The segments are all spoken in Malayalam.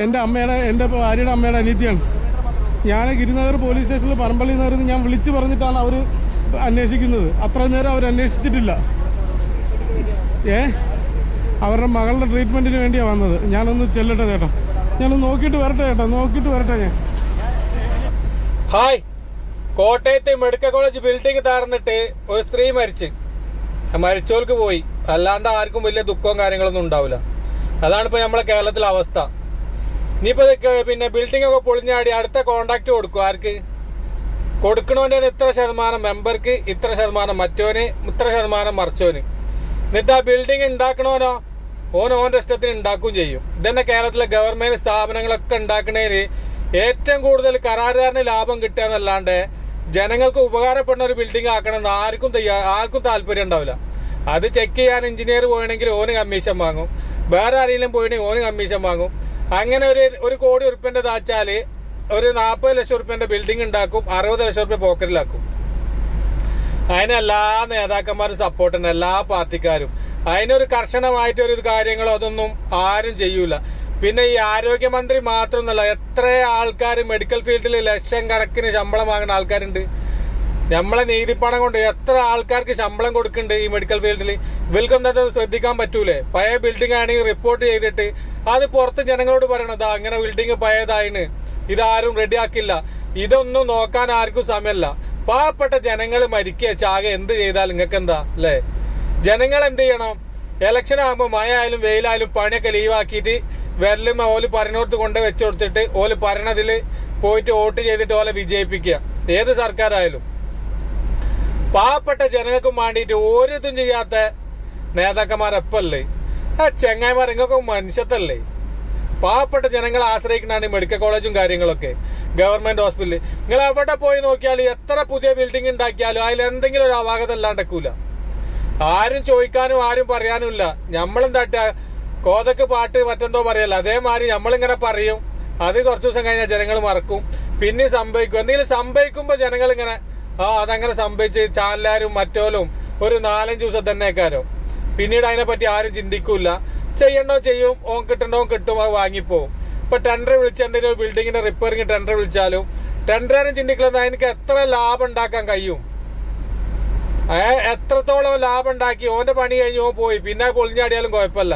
എന്റെ അമ്മയുടെ എന്റെ ഭാര്യയുടെ അമ്മയുടെ അനീതിയാണ്. ഞാൻ ഗിരിനഗർ പോലീസ് സ്റ്റേഷനിൽ പറമ്പള്ളി നഗറിൽ നിന്ന് ഞാൻ വിളിച്ചു പറഞ്ഞിട്ടാണ് അവർ അന്വേഷിക്കുന്നത്. അത്ര നേരം അവർ അന്വേഷിച്ചിട്ടില്ല. ഏ? അവരുടെ മകളുടെ ട്രീറ്റ്മെന്റിന് വേണ്ടിയാണ് വന്നത്. ഞാനൊന്ന് ചെല്ലട്ടെ ചേട്ടാ. ഞാനൊന്ന് നോക്കിയിട്ട് വരട്ടെ ചേട്ടാ. നോക്കിയിട്ട് വരട്ടെ ഞാൻ. ഹായ്. കോട്ടയത്തെ മെഡിക്കൽ കോളേജ് ബിൽഡിംഗ് താർന്നിട്ട് ഒരു സ്ത്രീ മരിച്ച്. മരിച്ചവർക്ക് പോയി. അല്ലാണ്ട് ആർക്കും വലിയ ദുഃഖവും കാര്യങ്ങളൊന്നും ഉണ്ടാവില്ല. അതാണ് ഇപ്പോൾ നമ്മളെ കേരളത്തിലെ അവസ്ഥ. ഇനിയിപ്പോ പിന്നെ ബിൽഡിംഗ് ഒക്കെ പൊളിഞ്ഞാടി അടുത്ത കോണ്ടാക്ട് കൊടുക്കും. ആർക്ക്? കൊടുക്കണോന്റെ ഇത്ര ശതമാനം മെമ്പർക്ക് ഇത്ര ശതമാനം മറ്റോന് ഇത്ര ശതമാനം മറിച്ചോന്. എന്നിട്ട് ആ ബിൽഡിംഗ് ഉണ്ടാക്കണോനോ? ഓൻ ഓന്റെ ഇഷ്ടത്തിന് ഉണ്ടാക്കുകയും ചെയ്യും. ഇതന്നെ കേരളത്തിലെ ഗവൺമെന്റ് സ്ഥാപനങ്ങളൊക്കെ ഉണ്ടാക്കുന്നതിന് ഏറ്റവും കൂടുതൽ കരാറുകാരന് ലാഭം കിട്ടുക എന്നല്ലാണ്ട് ജനങ്ങൾക്ക് ഉപകാരപ്പെടുന്ന ഒരു ബിൽഡിംഗ് ആക്കണം എന്ന് ആർക്കും ആർക്കും താല്പര്യം ഉണ്ടാവില്ല. അത് ചെക്ക് ചെയ്യാൻ എഞ്ചിനീയർ പോയണെങ്കിൽ ഓന് കമ്മീഷൻ വാങ്ങും. വേറെ ആരെങ്കിലും പോയിണെങ്കിൽ ഓന് കമ്മീഷൻ വാങ്ങും. അങ്ങനെ ഒരു ഒരു കോടി ഉറുപ്പ്യന്റെ താച്ചാൽ ഒരു നാൽപ്പത് ലക്ഷം ഉറുപ്പ്യന്റെ ബിൽഡിംഗ് ഉണ്ടാക്കും അറുപത് ലക്ഷം ഉറുപ്പ്യ പോക്കറ്റിലാക്കും. അതിന് എല്ലാ നേതാക്കന്മാരും സപ്പോർട്ട് ഉണ്ട് എല്ലാ പാർട്ടിക്കാരും. അതിനൊരു കർശനമായിട്ട് ഒരു കാര്യങ്ങളോ അതൊന്നും ആരും ചെയ്യൂല. പിന്നെ ഈ ആരോഗ്യമന്ത്രി മാത്രമൊന്നുമല്ല എത്ര ആൾക്കാർ മെഡിക്കൽ ഫീൽഡിൽ ലക്ഷം കണക്കിന് ശമ്പളം വാങ്ങുന്ന ആൾക്കാരുണ്ട്. നമ്മളെ നീതിപ്പണം കൊണ്ട് എത്ര ആൾക്കാർക്ക് ശമ്പളം കൊടുക്കുന്നുണ്ട് ഈ മെഡിക്കൽ ഫീൽഡിൽ ഇവർക്കൊന്നും തന്നെ ശ്രദ്ധിക്കാൻ പറ്റൂലേ? പഴയ ബിൽഡിംഗ് ആണെങ്കിൽ റിപ്പോർട്ട് ചെയ്തിട്ട് അത് പുറത്ത് ജനങ്ങളോട് പറയണം അതാ അങ്ങനെ ബിൽഡിംഗ് പഴയതായിന്. ഇതാരും റെഡിയാക്കില്ല ഇതൊന്നും നോക്കാൻ ആർക്കും സമയമല്ല. പാവപ്പെട്ട ജനങ്ങൾ മരിക്കുക ചാകെ എന്ത് ചെയ്താൽ നിങ്ങൾക്ക് എന്താ അല്ലേ? ജനങ്ങൾ എന്ത് ചെയ്യണം? ഇലക്ഷൻ ആകുമ്പോൾ മഴ ആയാലും വെയിലായാലും പണിയൊക്കെ ലീവാക്കിയിട്ട് വിരലും ഓൽ പറഞ്ഞോടത്ത് കൊണ്ട് വെച്ചു കൊടുത്തിട്ട് ഓൽ പറഞ്ഞതിൽ പോയിട്ട് വോട്ട് ചെയ്തിട്ട് ഓലെ വിജയിപ്പിക്കുക. ഏത് സർക്കാരായാലും. പാവപ്പെട്ട ജനങ്ങൾക്കും വേണ്ടിയിട്ട് ഓരോരുത്തും ചെയ്യാത്ത നേതാക്കന്മാരെപ്പല്ലേ ആ ചെങ്ങായിമാർ ഇങ്ങൊക്കെ മനുഷ്യത്തല്ലേ? പാവപ്പെട്ട ജനങ്ങളെ ആശ്രയിക്കുന്നതാണ് മെഡിക്കൽ കോളേജും കാര്യങ്ങളൊക്കെ. ഗവൺമെന്റ് ഹോസ്പിറ്റലിൽ നിങ്ങൾ എവിടെ പോയി നോക്കിയാൽ എത്ര പുതിയ ബിൽഡിംഗ് ഉണ്ടാക്കിയാലും അതിൽ എന്തെങ്കിലും ഒരു അപാകത അല്ലാണ്ടക്കൂല ആരും ചോദിക്കാനും ആരും പറയാനും ഇല്ല. നമ്മളും തട്ട കോതക്ക് പാട്ട് മറ്റെന്തോ പറയല്ല? അതേമാതിരി നമ്മളിങ്ങനെ പറയും. അത് കുറച്ച് ദിവസം കഴിഞ്ഞാൽ ജനങ്ങൾ മറക്കും. പിന്നെ സംഭവിക്കും. എന്തെങ്കിലും സംഭവിക്കുമ്പോൾ ജനങ്ങൾ ഇങ്ങനെ ആ അതങ്ങനെ സംഭവിച്ച് ചാനലാരും മറ്റോലും ഒരു നാലഞ്ച് ദിവസം തന്നെ കാരോ പിന്നീട് അതിനെപ്പറ്റി ആരും ചിന്തിക്കൂല. ചെയ്യണോ ചെയ്യും ഓൻ കിട്ടണ്ടോ കിട്ടും അത് വാങ്ങിപ്പോവും. ഇപ്പൊ ടെൻഡർ വിളിച്ച് എന്തെങ്കിലും ഒരു ബിൽഡിങ്ങിന്റെ റിപ്പയറിംഗ് ടെൻഡർ വിളിച്ചാലും ടെൻഡറാരും ചിന്തിക്കുന്നത് എനിക്ക് എത്ര ലാഭം ഉണ്ടാക്കാൻ കഴിയും? എത്രത്തോളം ലാഭം ഉണ്ടാക്കി? ഓന്റെ പണി കഴിഞ്ഞ് ഓൻ പോയി പിന്നെ പൊളിഞ്ഞാടിയാലും കുഴപ്പമില്ല.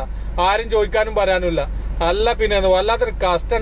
ആരും ചോദിക്കാനും പറയാനുമില്ല. അല്ല പിന്നെ വല്ലാത്തൊരു കഷ്ടം